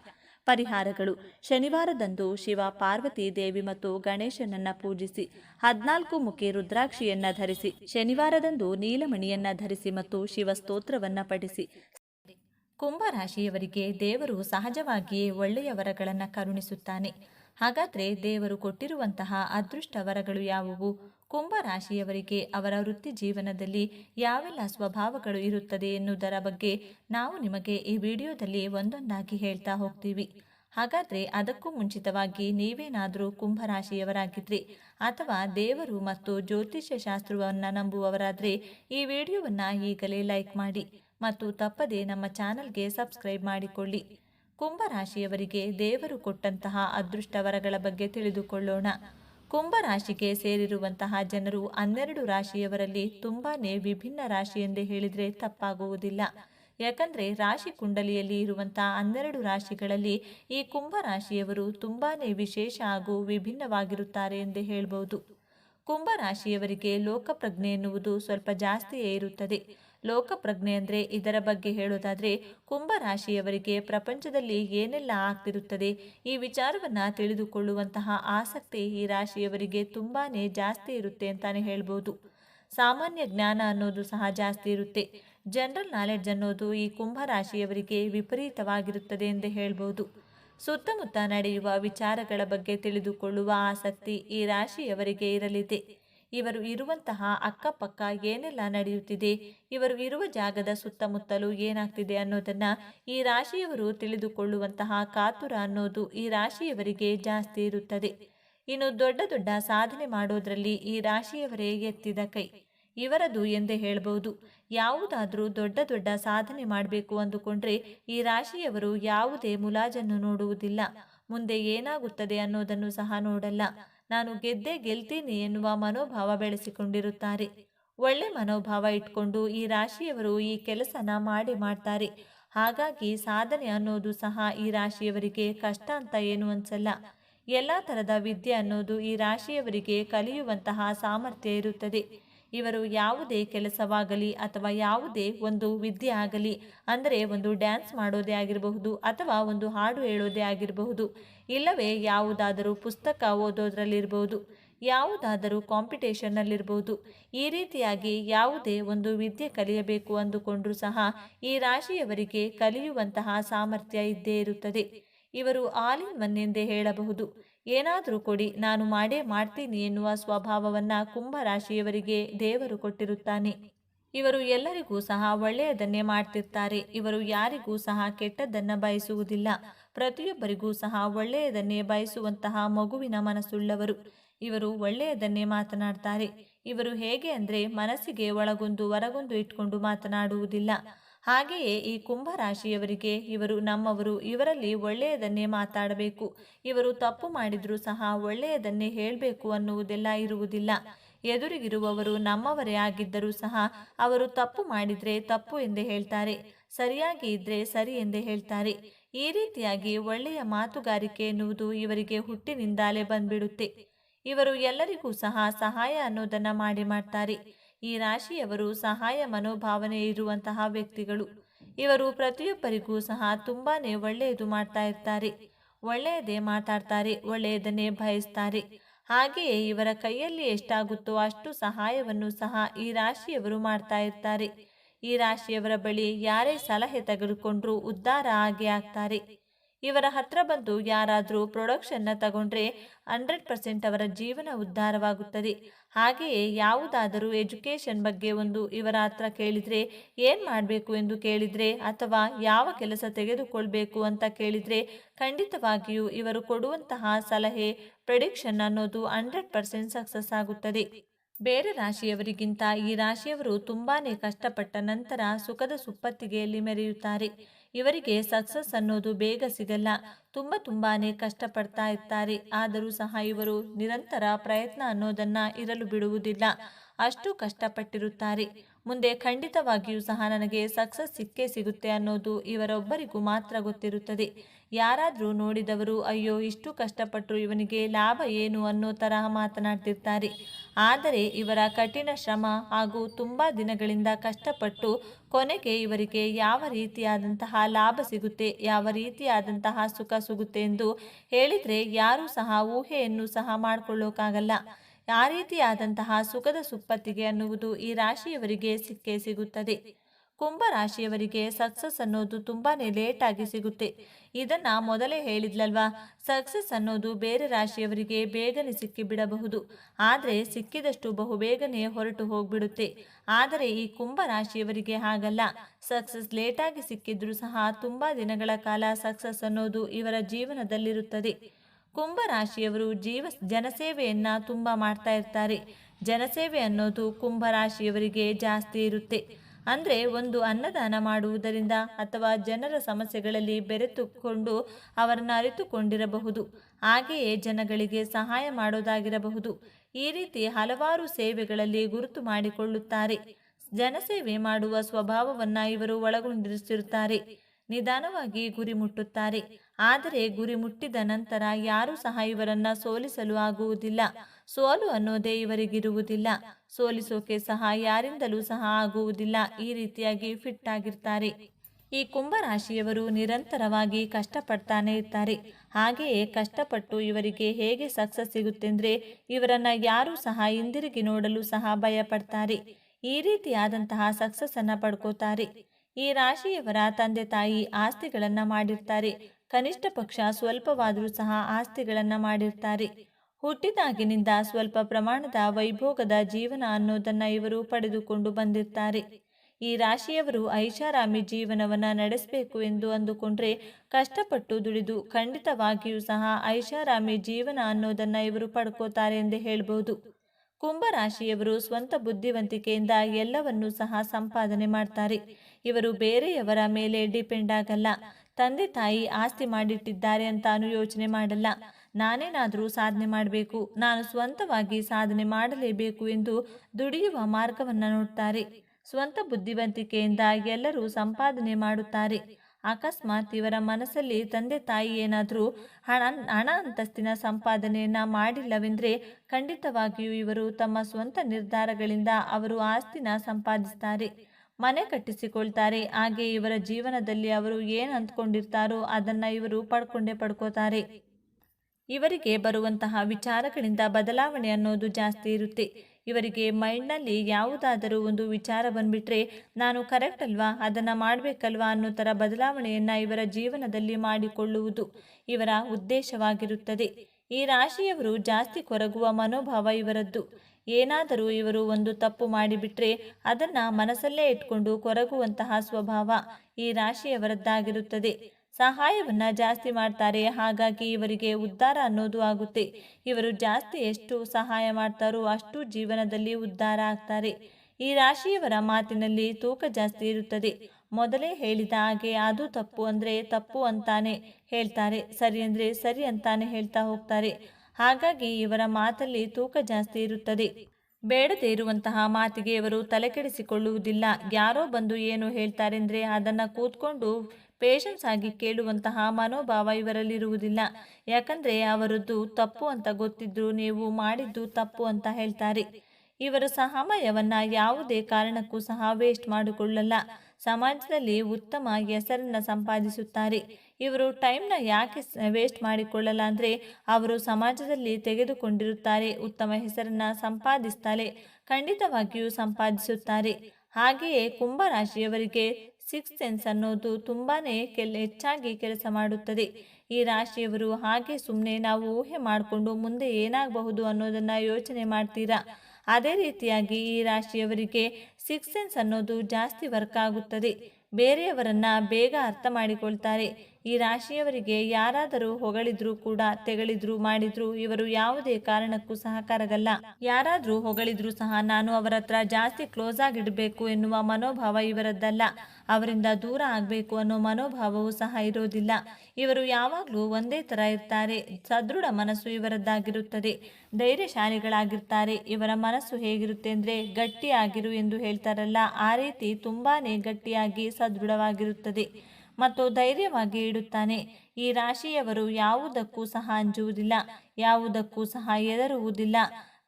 ಪರಿಹಾರಗಳು. ಶನಿವಾರದಂದು ಶಿವ ಪಾರ್ವತಿ ದೇವಿ ಮತ್ತು ಗಣೇಶನನ್ನ ಪೂಜಿಸಿ, ಹದಿನಾಲ್ಕು ಮುಖಿ ರುದ್ರಾಕ್ಷಿಯನ್ನ ಧರಿಸಿ, ಶನಿವಾರದಂದು ನೀಲಮಣಿಯನ್ನ ಧರಿಸಿ ಮತ್ತು ಶಿವ ಸ್ತೋತ್ರವನ್ನ ಪಠಿಸಿ. ಕುಂಭರಾಶಿಯವರಿಗೆ ದೇವರು ಸಹಜವಾಗಿಯೇ ಒಳ್ಳೆಯ ವರಗಳನ್ನು ಕರುಣಿಸುತ್ತಾನೆ. ಹಾಗಾದರೆ ದೇವರು ಕೊಟ್ಟಿರುವಂತಹ ಅದೃಷ್ಟ ವರಗಳು ಯಾವುವು? ಕುಂಭರಾಶಿಯವರಿಗೆ ಅವರ ವೃತ್ತಿ ಜೀವನದಲ್ಲಿ ಯಾವೆಲ್ಲ ಸ್ವಭಾವಗಳು ಇರುತ್ತದೆ ಎನ್ನುವುದರ ಬಗ್ಗೆ ನಾವು ನಿಮಗೆ ಈ ವಿಡಿಯೋದಲ್ಲಿ ಒಂದೊಂದಾಗಿ ಹೇಳ್ತಾ ಹೋಗ್ತೀವಿ. ಹಾಗಾದರೆ ಅದಕ್ಕೂ ಮುಂಚಿತವಾಗಿ ನೀವೇನಾದರೂ ಕುಂಭರಾಶಿಯವರಾಗಿದ್ರಿ ಅಥವಾ ದೇವರು ಮತ್ತು ಜ್ಯೋತಿಷ್ಯ ಶಾಸ್ತ್ರವನ್ನು ನಂಬುವವರಾದರೆ ಈ ವಿಡಿಯೋವನ್ನು ಈಗಲೇ ಲೈಕ್ ಮಾಡಿ ಮತ್ತು ತಪ್ಪದೆ ನಮ್ಮ ಚಾನಲ್ಗೆ ಸಬ್ಸ್ಕ್ರೈಬ್ ಮಾಡಿಕೊಳ್ಳಿ. ಕುಂಭರಾಶಿಯವರಿಗೆ ದೇವರು ಕೊಟ್ಟಂತಹ ಅದೃಷ್ಟ ವರಗಳ ಬಗ್ಗೆ ತಿಳಿದುಕೊಳ್ಳೋಣ. ಕುಂಭರಾಶಿಗೆ ಸೇರಿರುವಂತಹ ಜನರು ಹನ್ನೆರಡು ರಾಶಿಯವರಲ್ಲಿ ತುಂಬಾನೇ ವಿಭಿನ್ನ ರಾಶಿ ಎಂದೇ ಹೇಳಿದರೆ ತಪ್ಪಾಗುವುದಿಲ್ಲ. ಯಾಕಂದರೆ ರಾಶಿ ಕುಂಡಲಿಯಲ್ಲಿ ಇರುವಂತಹ ಹನ್ನೆರಡು ರಾಶಿಗಳಲ್ಲಿ ಈ ಕುಂಭರಾಶಿಯವರು ತುಂಬಾನೇ ವಿಶೇಷ ಹಾಗೂ ವಿಭಿನ್ನವಾಗಿರುತ್ತಾರೆ ಎಂದೇ ಹೇಳ್ಬೋದು. ಕುಂಭರಾಶಿಯವರಿಗೆ ಲೋಕಪ್ರಜ್ಞೆ ಎನ್ನುವುದು ಸ್ವಲ್ಪ ಜಾಸ್ತಿಯೇ ಇರುತ್ತದೆ. ಲೋಕಪ್ರಜ್ಞೆ ಅಂದರೆ ಇದರ ಬಗ್ಗೆ ಹೇಳೋದಾದರೆ ಕುಂಭರಾಶಿಯವರಿಗೆ ಪ್ರಪಂಚದಲ್ಲಿ ಏನೆಲ್ಲ ಆಗ್ತಿರುತ್ತದೆ? ಈ ವಿಚಾರವನ್ನು ತಿಳಿದುಕೊಳ್ಳುವಂತಹ ಆಸಕ್ತಿ ಈ ರಾಶಿಯವರಿಗೆ ತುಂಬಾ ಜಾಸ್ತಿ ಇರುತ್ತೆ ಅಂತಾನೆ ಹೇಳ್ಬೋದು. ಸಾಮಾನ್ಯ ಜ್ಞಾನ ಅನ್ನೋದು ಸಹ ಜಾಸ್ತಿ ಇರುತ್ತೆ. ಜನರಲ್ ನಾಲೆಡ್ಜ್ ಅನ್ನೋದು ಈ ಕುಂಭರಾಶಿಯವರಿಗೆ ವಿಪರೀತವಾಗಿರುತ್ತದೆ ಎಂದು ಹೇಳ್ಬೋದು. ಸುತ್ತಮುತ್ತ ನಡೆಯುವ ವಿಚಾರಗಳ ಬಗ್ಗೆ ತಿಳಿದುಕೊಳ್ಳುವ ಆಸಕ್ತಿ ಈ ರಾಶಿಯವರಿಗೆ ಇರಲಿದೆ. ಇವರು ಇರುವಂತಹ ಅಕ್ಕಪಕ್ಕ ಏನೆಲ್ಲ ನಡೆಯುತ್ತಿದೆ? ಇವರು ಇರುವ ಜಾಗದ ಸುತ್ತಮುತ್ತಲು ಏನಾಗ್ತಿದೆ ಅನ್ನೋದನ್ನ ಈ ರಾಶಿಯವರು ತಿಳಿದುಕೊಳ್ಳುವಂತಹ ಕಾತುರ ಅನ್ನೋದು ಈ ರಾಶಿಯವರಿಗೆ ಜಾಸ್ತಿ ಇರುತ್ತದೆ. ಇನ್ನು ದೊಡ್ಡ ದೊಡ್ಡ ಸಾಧನೆ ಮಾಡೋದ್ರಲ್ಲಿ ಈ ರಾಶಿಯವರೇ ಎತ್ತಿದ ಕೈ. ಇವರದು ಎಂದೇ ಹೇಳಬಹುದು ಯಾವುದಾದರೂ ದೊಡ್ಡ ದೊಡ್ಡ ಸಾಧನೆ ಮಾಡಬೇಕು ಅಂದುಕೊಂಡ್ರೆ ಈ ರಾಶಿಯವರು ಯಾವುದೇ ಮುಲಾಜನ್ನು ನೋಡುವುದಿಲ್ಲ. ಮುಂದೆ ಏನಾಗುತ್ತದೆ ಅನ್ನೋದನ್ನು ಸಹ ನೋಡಲ್ಲ. ನಾನು ಗೆದ್ದೆ ಗೆಲ್ತೀನಿ ಎನ್ನುವ ಮನೋಭಾವ ಬೆಳೆಸಿಕೊಂಡಿರುತ್ತಾರೆ. ಒಳ್ಳೆ ಮನೋಭಾವ ಇಟ್ಕೊಂಡು ಈ ರಾಶಿಯವರು ಈ ಕೆಲಸನ ಮಾಡಿ ಮಾಡ್ತಾರೆ. ಹಾಗಾಗಿ ಸಾಧನೆ ಅನ್ನೋದು ಸಹ ಈ ರಾಶಿಯವರಿಗೆ ಕಷ್ಟ ಅಂತ ಏನು ಅನ್ಸಲ್ಲ. ಎಲ್ಲ ಥರದ ವಿದ್ಯೆ ಅನ್ನೋದು ಈ ರಾಶಿಯವರಿಗೆ ಕಲಿಯುವಂತಹ ಸಾಮರ್ಥ್ಯ ಇರುತ್ತದೆ. ಇವರು ಯಾವುದೇ ಕೆಲಸವಾಗಲಿ ಅಥವಾ ಯಾವುದೇ ಒಂದು ವಿದ್ಯೆ ಆಗಲಿ, ಅಂದರೆ ಒಂದು ಡ್ಯಾನ್ಸ್ ಮಾಡೋದೇ ಆಗಿರಬಹುದು ಅಥವಾ ಒಂದು ಹಾಡು ಹೇಳೋದೇ ಆಗಿರಬಹುದು. ಇಲ್ಲವೇ ಯಾವುದಾದರೂ ಪುಸ್ತಕ ಓದೋದ್ರಲ್ಲಿರ್ಬೋದು ಯಾವುದಾದರೂ ಕಾಂಪಿಟೇಷನ್ನಲ್ಲಿರಬಹುದು. ಈ ರೀತಿಯಾಗಿ ಯಾವುದೇ ಒಂದು ವಿದ್ಯೆ ಕಲಿಯಬೇಕು ಅಂದುಕೊಂಡರೂ ಸಹ ಈ ರಾಶಿಯವರಿಗೆ ಕಲಿಯುವಂತಹ ಸಾಮರ್ಥ್ಯ ಇದ್ದೇ ಇರುತ್ತದೆ. ಇವರು ಆಲಿಮನ್ ಎಂದೇ ಹೇಳಬಹುದು. ಏನಾದರೂ ಕೊಡಿ, ನಾನು ಮಾಡೇ ಮಾಡ್ತೀನಿ ಎನ್ನುವ ಸ್ವಭಾವವನ್ನು ಕುಂಭರಾಶಿಯವರಿಗೆ ದೇವರು ಕೊಟ್ಟಿರುತ್ತಾನೆ. ಇವರು ಎಲ್ಲರಿಗೂ ಸಹ ಒಳ್ಳೆಯದನ್ನೇ ಮಾಡ್ತಿರ್ತಾರೆ. ಇವರು ಯಾರಿಗೂ ಸಹ ಕೆಟ್ಟದ್ದನ್ನು ಬಯಸುವುದಿಲ್ಲ. ಪ್ರತಿಯೊಬ್ಬರಿಗೂ ಸಹ ಒಳ್ಳೆಯದನ್ನೇ ಬಯಸುವಂತಹ ಮಗುವಿನ ಮನಸ್ಸುಳ್ಳವರು. ಇವರು ಒಳ್ಳೆಯದನ್ನೇ ಮಾತನಾಡ್ತಾರೆ. ಇವರು ಹೇಗೆ ಅಂದರೆ ಮನಸ್ಸಿಗೆ ಒಳಗೊಂದು ಹೊರಗೊಂದು ಇಟ್ಕೊಂಡು ಮಾತನಾಡುವುದಿಲ್ಲ. ಹಾಗೆಯೇ ಈ ಕುಂಭರಾಶಿಯವರಿಗೆ ಇವರು ನಮ್ಮವರು, ಇವರಲ್ಲಿ ಒಳ್ಳೆಯದನ್ನೇ ಮಾತಾಡಬೇಕು. ಇವರು ತಪ್ಪು ಮಾಡಿದರೂ ಸಹ ಒಳ್ಳೆಯದನ್ನೇ ಹೇಳಬೇಕು ಅನ್ನುವುದೆಲ್ಲ ಇರುವುದಿಲ್ಲ. ಎದುರಿಗಿರುವವರು ನಮ್ಮವರೇ ಆಗಿದ್ದರೂ ಸಹ ಅವರು ತಪ್ಪು ಮಾಡಿದರೆ ತಪ್ಪು ಎಂದೇ ಹೇಳ್ತಾರೆ. ಸರಿಯಾಗಿ ಇದ್ರೆ ಸರಿ ಎಂದೇ ಹೇಳ್ತಾರೆ. ಈ ರೀತಿಯಾಗಿ ಒಳ್ಳೆಯ ಮಾತುಗಾರಿಕೆ ಎನ್ನುವುದು ಇವರಿಗೆ ಹುಟ್ಟಿನಿಂದಲೇ ಬಂದ್ಬಿಡುತ್ತೆ. ಇವರು ಎಲ್ಲರಿಗೂ ಸಹ ಸಹಾಯ ಅನ್ನೋದನ್ನು ಮಾಡಿ ಮಾಡ್ತಾರೆ. ಈ ರಾಶಿಯವರು ಸಹಾಯ ಮನೋಭಾವನೆ ಇರುವಂತಹ ವ್ಯಕ್ತಿಗಳು. ಇವರು ಪ್ರತಿಯೊಬ್ಬರಿಗೂ ಸಹ ತುಂಬಾನೇ ಒಳ್ಳೆಯದು ಮಾಡ್ತಾ ಇರ್ತಾರೆ. ಒಳ್ಳೆಯದೇ ಮಾತಾಡ್ತಾರೆ, ಒಳ್ಳೆಯದನ್ನೇ ಬಯಸ್ತಾರೆ. ಹಾಗೆಯೇ ಇವರ ಕೈಯಲ್ಲಿ ಎಷ್ಟಾಗುತ್ತೋ ಅಷ್ಟು ಸಹಾಯವನ್ನು ಸಹ ಈ ರಾಶಿಯವರು ಮಾಡ್ತಾ ಇರ್ತಾರೆ. ಈ ರಾಶಿಯವರ ಬಳಿ ಯಾರೇ ಸಲಹೆ ತೆಗೆದುಕೊಂಡ್ರೂ ಉದ್ಧಾರ ಆಗಿ ಆಗ್ತಾರೆ. ಇವರ ಹತ್ರ ಬಂದು ಯಾರಾದರೂ ಪ್ರೊಡಕ್ಷನ್ನ ತಗೊಂಡ್ರೆ ಹಂಡ್ರೆಡ್ ಪರ್ಸೆಂಟ್ ಅವರ ಜೀವನ ಉದ್ಧಾರವಾಗುತ್ತದೆ. ಹಾಗೆಯೇ ಯಾವುದಾದರೂ ಎಜುಕೇಷನ್ ಬಗ್ಗೆ ಒಂದು ಇವರ ಹತ್ರ ಕೇಳಿದರೆ ಏನು ಮಾಡಬೇಕು ಎಂದು ಕೇಳಿದರೆ ಅಥವಾ ಯಾವ ಕೆಲಸ ತೆಗೆದುಕೊಳ್ಬೇಕು ಅಂತ ಕೇಳಿದರೆ ಖಂಡಿತವಾಗಿಯೂ ಇವರು ಕೊಡುವಂತಹ ಸಲಹೆ ಪ್ರೆಡಿಕ್ಷನ್ ಅನ್ನೋದು ಹಂಡ್ರೆಡ್ ಪರ್ಸೆಂಟ್ ಸಕ್ಸಸ್ ಆಗುತ್ತದೆ. ಬೇರೆ ರಾಶಿಯವರಿಗಿಂತ ಈ ರಾಶಿಯವರು ತುಂಬಾ ಕಷ್ಟಪಟ್ಟ ನಂತರ ಸುಖದ ಸುಪ್ಪತ್ತಿಗೆಯಲ್ಲಿ ಮೆರೆಯುತ್ತಾರೆ. ಇವರಿಗೆ ಸಕ್ಸಸ್ ಅನ್ನೋದು ಬೇಗ ಸಿಗಲ್ಲ. ತುಂಬ ತುಂಬಾ ಕಷ್ಟಪಡ್ತಾ ಇರ್ತಾರೆ. ಆದರೂ ಸಹ ಇವರು ನಿರಂತರ ಪ್ರಯತ್ನ ಅನ್ನೋದನ್ನ ಇರಲು ಬಿಡುವುದಿಲ್ಲ. ಅಷ್ಟು ಕಷ್ಟಪಟ್ಟಿರುತ್ತಾರೆ. ಮುಂದೆ ಖಂಡಿತವಾಗಿಯೂ ಸಹ ನನಗೆ ಸಕ್ಸಸ್ ಸಿಕ್ಕೇ ಸಿಗುತ್ತೆ ಅನ್ನೋದು ಇವರೊಬ್ಬರಿಗೂ ಮಾತ್ರ ಗೊತ್ತಿರುತ್ತದೆ. ಯಾರಾದರೂ ನೋಡಿದವರು, ಅಯ್ಯೋ, ಇಷ್ಟು ಕಷ್ಟಪಟ್ಟರು ಇವನಿಗೆ ಲಾಭ ಏನು? ಅನ್ನೋ ತರಹ ಮಾತನಾಡ್ತಿರ್ತಾರೆ. ಆದರೆ ಇವರ ಕಠಿಣ ಶ್ರಮ ಹಾಗೂ ತುಂಬ ದಿನಗಳಿಂದ ಕಷ್ಟಪಟ್ಟು ಕೊನೆಗೆ ಇವರಿಗೆ ಯಾವ ರೀತಿಯಾದಂತಹ ಲಾಭ ಸಿಗುತ್ತೆ, ಯಾವ ರೀತಿಯಾದಂತಹ ಸುಖ ಸಿಗುತ್ತೆ ಎಂದು ಹೇಳಿದರೆ ಯಾರೂ ಸಹ ಊಹೆಯನ್ನು ಸಹ ಮಾಡಿಕೊಳ್ಳೋಕ್ಕಾಗಲ್ಲ ಆ ರೀತಿಯಾದಂತಹ ಸುಖದ ಸುಪ್ಪತ್ತಿಗೆ ಅನ್ನುವುದು ಈ ರಾಶಿಯವರಿಗೆ ಸಿಕ್ಕೇ ಸಿಗುತ್ತದೆ. ಕುಂಭ ರಾಶಿಯವರಿಗೆ ಸಕ್ಸಸ್ ಅನ್ನೋದು ತುಂಬಾನೇ ಲೇಟಾಗಿ ಸಿಗುತ್ತೆ. ಇದನ್ನ ಮೊದಲೇ ಹೇಳಿದ್ಲಲ್ವಾ? ಸಕ್ಸಸ್ ಅನ್ನೋದು ಬೇರೆ ರಾಶಿಯವರಿಗೆ ಬೇಗನೆ ಸಿಕ್ಕಿ ಬಿಡಬಹುದು ಆದರೆ ಸಿಕ್ಕಿದಷ್ಟು ಬಹುಬೇಗನೆ ಹೊರಟು ಹೋಗ್ಬಿಡುತ್ತೆ. ಆದರೆ ಈ ಕುಂಭ ರಾಶಿಯವರಿಗೆ ಹಾಗಲ್ಲ. ಸಕ್ಸಸ್ ಲೇಟಾಗಿ ಸಿಕ್ಕಿದ್ರೂ ಸಹ ತುಂಬಾ ದಿನಗಳ ಕಾಲ ಸಕ್ಸಸ್ ಅನ್ನೋದು ಇವರ ಜೀವನದಲ್ಲಿರುತ್ತದೆ. ಕುಂಭ ರಾಶಿಯವರು ಜೀವ, ಜನಸೇವೆಯನ್ನ ತುಂಬಾ ಮಾಡ್ತಾ ಇರ್ತಾರೆ. ಜನಸೇವೆ ಅನ್ನೋದು ಕುಂಭ ರಾಶಿಯವರಿಗೆ ಜಾಸ್ತಿ ಇರುತ್ತೆ. ಅಂದ್ರೆ ಒಂದು ಅನ್ನದಾನ ಮಾಡುವುದರಿಂದ ಅಥವಾ ಜನರ ಸಮಸ್ಯೆಗಳಲ್ಲಿ ಬೆರೆತುಕೊಂಡು ಅವರನ್ನು ಅರಿತುಕೊಂಡಿರಬಹುದು. ಹಾಗೆಯೇ ಜನಗಳಿಗೆ ಸಹಾಯ ಮಾಡೋದಾಗಿರಬಹುದು. ಈ ರೀತಿ ಹಲವಾರು ಸೇವೆಗಳಲ್ಲಿ ಗುರುತು ಮಾಡಿಕೊಳ್ಳುತ್ತಾರೆ. ಜನಸೇವೆ ಮಾಡುವ ಸ್ವಭಾವವನ್ನು ಇವರು ಒಳಗೊಂಡಿರಿಸಿರುತ್ತಾರೆ. ನಿಧಾನವಾಗಿ ಗುರಿ ಮುಟ್ಟುತ್ತಾರೆ. ಆದರೆ ಗುರಿ ಮುಟ್ಟಿದ ನಂತರ ಯಾರೂ ಸಹ ಇವರನ್ನು ಸೋಲಿಸಲು ಆಗುವುದಿಲ್ಲ. ಸೋಲು ಅನ್ನೋದೇ ಇವರಿಗಿರುವುದಿಲ್ಲ. ಸೋಲಿಸೋಕೆ ಸಹ ಯಾರಿಂದಲೂ ಸಹ ಆಗುವುದಿಲ್ಲ. ಈ ರೀತಿಯಾಗಿ ಫಿಟ್ ಆಗಿರ್ತಾರೆ. ಈ ಕುಂಭ ರಾಶಿಯವರು ನಿರಂತರವಾಗಿ ಕಷ್ಟಪಡ್ತಾನೆ ಇರ್ತಾರೆ. ಹಾಗೆಯೇ ಕಷ್ಟಪಟ್ಟು ಇವರಿಗೆ ಹೇಗೆ ಸಕ್ಸಸ್ ಸಿಗುತ್ತೆಂದ್ರೆ ಇವರನ್ನ ಯಾರೂ ಸಹ ಹಿಂದಿರುಗಿ ನೋಡಲು ಸಹ ಭಯಪಡ್ತಾರೆ. ಈ ರೀತಿಯಾದಂತಹ ಸಕ್ಸಸ್ ಅನ್ನ ಪಡ್ಕೋತಾರೆ. ಈ ರಾಶಿಯವರ ತಂದೆ ತಾಯಿ ಆಸ್ತಿಗಳನ್ನ ಮಾಡಿರ್ತಾರೆ. ಕನಿಷ್ಠ ಪಕ್ಷ ಸ್ವಲ್ಪವಾದರೂ ಸಹ ಆಸ್ತಿಗಳನ್ನ ಮಾಡಿರ್ತಾರೆ. ಹುಟ್ಟಿದಾಗಿನಿಂದ ಸ್ವಲ್ಪ ಪ್ರಮಾಣದ ವೈಭೋಗದ ಜೀವನ ಅನ್ನೋದನ್ನ ಇವರು ಪಡೆದುಕೊಂಡು ಬಂದಿರ್ತಾರೆ. ಈ ರಾಶಿಯವರು ಐಷಾರಾಮಿ ಜೀವನವನ್ನ ನಡೆಸಬೇಕು ಎಂದು ಅಂದುಕೊಂಡ್ರೆ ಕಷ್ಟಪಟ್ಟು ದುಡಿದು ಖಂಡಿತವಾಗಿಯೂ ಸಹ ಐಷಾರಾಮಿ ಜೀವನ ಅನ್ನೋದನ್ನ ಇವರು ಪಡ್ಕೋತಾರೆ ಎಂದೇ ಹೇಳ್ಬೋದು. ಕುಂಭ ರಾಶಿಯವರು ಸ್ವಂತ ಬುದ್ಧಿವಂತಿಕೆಯಿಂದ ಎಲ್ಲವನ್ನೂ ಸಹ ಸಂಪಾದನೆ ಮಾಡ್ತಾರೆ. ಇವರು ಬೇರೆಯವರ ಮೇಲೆ ಡಿಪೆಂಡ್ ಆಗಲ್ಲ. ತಂದೆ ತಾಯಿ ಆಸ್ತಿ ಮಾಡಿಟ್ಟಿದ್ದಾರೆ ಅಂತಾನು ಯೋಚನೆ ಮಾಡಲ್ಲ. ನಾನೇನಾದರೂ ಸಾಧನೆ ಮಾಡಬೇಕು. ನಾನು ಸ್ವಂತವಾಗಿ ಸಾಧನೆ ಮಾಡಲೇಬೇಕು ಎಂದು ದುಡಿಯುವ ಮಾರ್ಗವನ್ನು ನೋಡ್ತಾರೆ. ಸ್ವಂತ ಬುದ್ಧಿವಂತಿಕೆಯಿಂದ ಎಲ್ಲರೂ ಸಂಪಾದನೆ ಮಾಡುತ್ತಾರೆ. ಅಕಸ್ಮಾತ್ ಇವರ ಮನಸ್ಸಲ್ಲಿ ತಂದೆ ತಾಯಿ ಏನಾದರೂ ಹಣ ಹಣ ಅಂತಸ್ತಿನ ಸಂಪಾದನೆಯನ್ನ ಮಾಡಿಲ್ಲವೆಂದರೆ ಖಂಡಿತವಾಗಿಯೂ ಇವರು ತಮ್ಮ ಸ್ವಂತ ನಿರ್ಧಾರಗಳಿಂದ ಅವರು ಆಸ್ತಿನ ಸಂಪಾದಿಸ್ತಾರೆ. ಮನೆ ಕಟ್ಟಿಸಿಕೊಳ್ತಾರೆ. ಹಾಗೆ ಇವರ ಜೀವನದಲ್ಲಿ ಅವರು ಏನು ಅಂದ್ಕೊಂಡಿರ್ತಾರೋ ಅದನ್ನ ಇವರು ಪಡ್ಕೊಂಡೇ ಪಡ್ಕೋತಾರೆ. ಇವರಿಗೆ ಬರುವಂತಹ ವಿಚಾರಗಳಿಂದ ಬದಲಾವಣೆ ಅನ್ನೋದು ಜಾಸ್ತಿ ಇರುತ್ತೆ. ಇವರಿಗೆ ಮೈಂಡ್ನಲ್ಲಿ ಯಾವುದಾದರೂ ಒಂದು ವಿಚಾರ ಬಂದ್ಬಿಟ್ರೆ, ನಾನು ಕರೆಕ್ಟ್ ಅಲ್ವಾ? ಅದನ್ನು ಮಾಡಬೇಕಲ್ವಾ? ಅನ್ನೋ ಥರ ಬದಲಾವಣೆಯನ್ನು ಇವರ ಜೀವನದಲ್ಲಿ ಮಾಡಿಕೊಳ್ಳುವುದು ಇವರ ಉದ್ದೇಶವಾಗಿರುತ್ತದೆ. ಈ ರಾಶಿಯವರು ಜಾಸ್ತಿ ಕೊರಗುವ ಮನೋಭಾವ ಇವರದ್ದು. ಏನಾದರೂ ಇವರು ಒಂದು ತಪ್ಪು ಮಾಡಿಬಿಟ್ರೆ, ಅದನ್ನು ಮನಸ್ಸಲ್ಲೇ ಇಟ್ಕೊಂಡು ಕೊರಗುವಂತಹ ಸ್ವಭಾವ ಈ ರಾಶಿಯವರದ್ದಾಗಿರುತ್ತದೆ. ಸಹಾಯವನ್ನ ಜಾಸ್ತಿ ಮಾಡ್ತಾರೆ. ಹಾಗಾಗಿ ಇವರಿಗೆ ಉದ್ಧಾರ ಅನ್ನೋದು ಆಗುತ್ತೆ. ಇವರು ಜಾಸ್ತಿ ಎಷ್ಟು ಸಹಾಯ ಮಾಡ್ತಾರೋ ಅಷ್ಟು ಜೀವನದಲ್ಲಿ ಉದ್ಧಾರ ಆಗ್ತಾರೆ. ಈ ರಾಶಿಯವರ ಮಾತಿನಲ್ಲಿ ತೂಕ ಜಾಸ್ತಿ ಇರುತ್ತದೆ. ಮೊದಲೇ ಹೇಳಿದ ಹಾಗೆ ಅದು ತಪ್ಪು ಅಂದ್ರೆ ತಪ್ಪು ಅಂತಾನೆ ಹೇಳ್ತಾರೆ. ಸರಿ ಅಂದ್ರೆ ಸರಿ ಅಂತಾನೆ ಹೇಳ್ತಾ ಹೋಗ್ತಾರೆ. ಹಾಗಾಗಿ ಇವರ ಮಾತಲ್ಲಿ ತೂಕ ಜಾಸ್ತಿ ಇರುತ್ತದೆ. ಬೇಡದೇ ಇರುವಂತಹ ಮಾತಿಗೆ ಇವರು ತಲೆಕೆಡಿಸಿಕೊಳ್ಳುವುದಿಲ್ಲ. ಯಾರೋ ಬಂದು ಏನು ಹೇಳ್ತಾರೆಂದ್ರೆ ಅದನ್ನು ಕೂತ್ಕೊಂಡು ಪೇಷನ್ಸ್ ಆಗಿ ಕೇಳುವಂತಹ ಮನೋಭಾವ ಇವರಲ್ಲಿರುವುದಿಲ್ಲ. ಯಾಕಂದ್ರೆ ಅವರದ್ದು ತಪ್ಪು ಅಂತ ಗೊತ್ತಿದ್ರು ನೀವು ಮಾಡಿದ್ದು ತಪ್ಪು ಅಂತ ಹೇಳ್ತಾರೆ. ಇವರು ಸಮಯವನ್ನ ಯಾವುದೇ ಕಾರಣಕ್ಕೂ ಸಹ ವೇಸ್ಟ್ ಮಾಡಿಕೊಳ್ಳಲ್ಲ. ಸಮಾಜದಲ್ಲಿ ಉತ್ತಮ ಹೆಸರನ್ನು ಸಂಪಾದಿಸುತ್ತಾರೆ. ಇವರು ಟೈಮ್ನ ಯಾಕೆ ವೇಸ್ಟ್ ಮಾಡಿಕೊಳ್ಳಲ್ಲ ಅಂದರೆ ಅವರು ಸಮಾಜದಲ್ಲಿ ತೆಗೆದುಕೊಂಡಿರುತ್ತಾರೆ, ಉತ್ತಮ ಹೆಸರನ್ನು ಸಂಪಾದಿಸ್ತಾರೆ ಖಂಡಿತವಾಗಿಯೂ ಸಂಪಾದಿಸುತ್ತಾರೆ. ಹಾಗೆಯೇ ಕುಂಭ ರಾಶಿಯವರಿಗೆ ಸಿಕ್ಸ್ ಸೆನ್ಸ್ ಅನ್ನೋದು ತುಂಬಾ ಕೆಲ, ಹೆಚ್ಚಾಗಿ ಕೆಲಸ ಮಾಡುತ್ತದೆ. ಈ ರಾಶಿಯವರು ಹಾಗೆ ಸುಮ್ಮನೆ ನಾವು ಊಹೆ ಮಾಡಿಕೊಂಡು ಮುಂದೆ ಏನಾಗಬಹುದು ಅನ್ನೋದನ್ನು ಯೋಚನೆ ಮಾಡ್ತೀರಾ? ಅದೇ ರೀತಿಯಾಗಿ ಈ ರಾಶಿಯವರಿಗೆ ಸಿಕ್ಸ್ ಸೆನ್ಸ್ ಅನ್ನೋದು ಜಾಸ್ತಿ ವರ್ಕ್ ಆಗುತ್ತದೆ. ಬೇರೆಯವರನ್ನು ಬೇಗ ಅರ್ಥ ಮಾಡಿಕೊಳ್ತಾರೆ. ಈ ರಾಶಿಯವರಿಗೆ ಯಾರಾದರೂ ಹೊಗಳಿದ್ರು ಕೂಡ ತೆಗಳಿದ್ರು ಮಾಡಿದ್ರು ಇವರು ಯಾವುದೇ ಕಾರಣಕ್ಕೂ ಸಹಕಾರಗಲ್ಲ. ಯಾರಾದರೂ ಹೊಗಳಿದ್ರು ಸಹ ನಾನು ಅವರ ಹತ್ರ ಜಾಸ್ತಿ ಕ್ಲೋಸ್ ಆಗಿಡಬೇಕು ಎನ್ನುವ ಮನೋಭಾವ ಇವರದ್ದಲ್ಲ. ಅವರಿಂದ ದೂರ ಆಗಬೇಕು ಅನ್ನೋ ಮನೋಭಾವವೂ ಸಹ ಇರೋದಿಲ್ಲ. ಇವರು ಯಾವಾಗಲೂ ಒಂದೇ ತರ ಇರ್ತಾರೆ. ಸದೃಢ ಮನಸ್ಸು ಇವರದ್ದಾಗಿರುತ್ತದೆ. ಧೈರ್ಯಶಾಲಿಗಳಾಗಿರ್ತಾರೆ. ಇವರ ಮನಸ್ಸು ಹೇಗಿರುತ್ತೆ ಅಂದರೆ ಗಟ್ಟಿಯಾಗಿರು ಎಂದು ಹೇಳ್ತಾರಲ್ಲ. ಆ ರೀತಿ ತುಂಬಾನೇ ಗಟ್ಟಿಯಾಗಿ ಸದೃಢವಾಗಿರುತ್ತದೆ. ಮತ್ತು ಧೈರ್ಯವಾಗಿ ಇಡುತ್ತಾನೆ. ಈ ರಾಶಿಯವರು ಯಾವುದಕ್ಕೂ ಸಹ ಅಂಜುವುದಿಲ್ಲ, ಯಾವುದಕ್ಕೂ ಸಹ ಎದರುವುದಿಲ್ಲ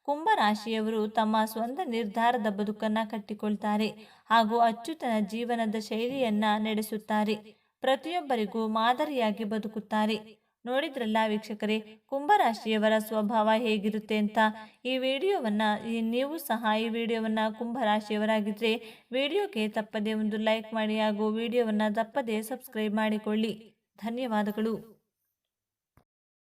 ಕುಂಭ ರಾಶಿಯವರು ತಮ್ಮ ಸ್ವಂತ ನಿರ್ಧಾರದ ಬದುಕನ್ನು ಕಟ್ಟಿಕೊಳ್ತಾರೆ ಹಾಗೂ ಅಚ್ಚುತನ ಜೀವನದ ಶೈಲಿಯನ್ನ ನಡೆಸುತ್ತಾರೆ. ಪ್ರತಿಯೊಬ್ಬರಿಗೂ ಮಾದರಿಯಾಗಿ ಬದುಕುತ್ತಾರೆ. ನೋಡಿದ್ರಲ್ಲ ವೀಕ್ಷಕರೇ, ಕುಂಭರಾಶಿಯವರ ಸ್ವಭಾವ ಹೇಗಿರುತ್ತೆ ಅಂತ? ಈ ವಿಡಿಯೋವನ್ನು ನೀವು ಸಹ ಈ ವಿಡಿಯೋವನ್ನು ಕುಂಭರಾಶಿಯವರಾಗಿದ್ದರೆ ವಿಡಿಯೋಗೆ ತಪ್ಪದೆ ಒಂದು ಲೈಕ್ ಮಾಡಿ ಹಾಗೂ ವಿಡಿಯೋವನ್ನು ತಪ್ಪದೆ ಸಬ್ಸ್ಕ್ರೈಬ್ ಮಾಡಿಕೊಳ್ಳಿ. ಧನ್ಯವಾದಗಳು.